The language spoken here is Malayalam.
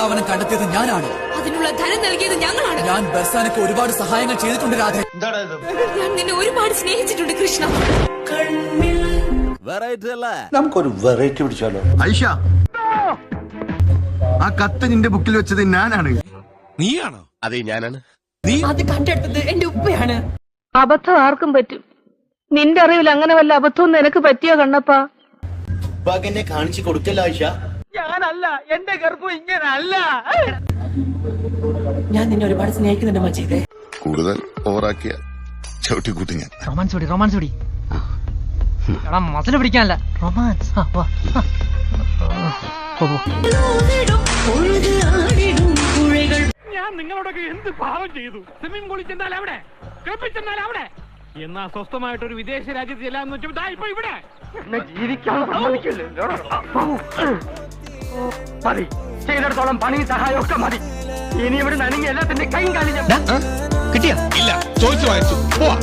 വൃന്ദാവനം കണ്ടെത്തിയത് ഞാനാണ്. അതിനുള്ള ധനം നൽകിയത് ഞങ്ങളാണ്. ഞാൻ ബർസാനക്ക് ഒരുപാട് സഹായങ്ങൾ ചെയ്തിട്ടുണ്ട് രാധ. ഞാൻ നിന്നെ ഒരുപാട് സ്നേഹിച്ചിട്ടുണ്ട് കൃഷ്ണ. നമുക്കൊരു വെറൈറ്റി പിടിച്ചാലോ? ഐഷ ആ കത്ത് നിന്റെ ബുക്കിൽ വെച്ചത് ഞാനാണ്. നീയാണോ? അതെ ഞാനാണ്. നീ അത് കണ്ടെടുത്തത് എന്റെ ഉപ്പയാണ്. അബദ്ധം ആർക്കും പറ്റും. നിന്റെ അറിവിൽ അങ്ങനെ വല്ല അബദ്ധവും നിനക്ക് പറ്റിയോ കണ്ണപ്പാ? എന്നെ കാണിച്ചു കൊടുക്കല്ല ആയിഷ ഞാൻ നിന്നെ ഒരുപാട് സ്നേഹിക്കുന്നുണ്ട് മജീദേ കൂടുതൽ ഓവറാക്കിയ ചവിട്ടിക്കൂട്ടി ഞാൻ. റൊമാൻസ് ഓടി റൊമാൻസ് ഓടി. എടാ മസിൽ പിടിക്കാനല്ല. റൊമാൻസ്. ആ, വാ. ആ. പോ, പോ. ഞാൻ നിങ്ങളോടൊക്കെ എന്ത് പാവം ചെയ്തു? സ്വിമ്മിംഗ് പൂളിൽ ചെന്നാൽ അവിടെ ക്ലബിൽ ചെന്നാൽ അവിടെ എന്നാ സ്വസ്ഥമായിട്ട് ഒരു വിദേശ രാജ്യത്ത് ചെല്ലാന്ന് വെച്ചാൽ ദാ ഇപ്പൊ ഇവിടെ. ജീവിക്കാൻ മതി. ചെയ്തിടത്തോളം പണിയും സഹായവും ഒക്കെ മതി. ഇനി ഇവിടെ നനങ്ങി എല്ലാത്തിന്റെ കൈയും കാലിഞ്ഞ കിട്ടിയ? ഇല്ല ചോദിച്ചു വാങ്ങിച്ചു. പോവാ.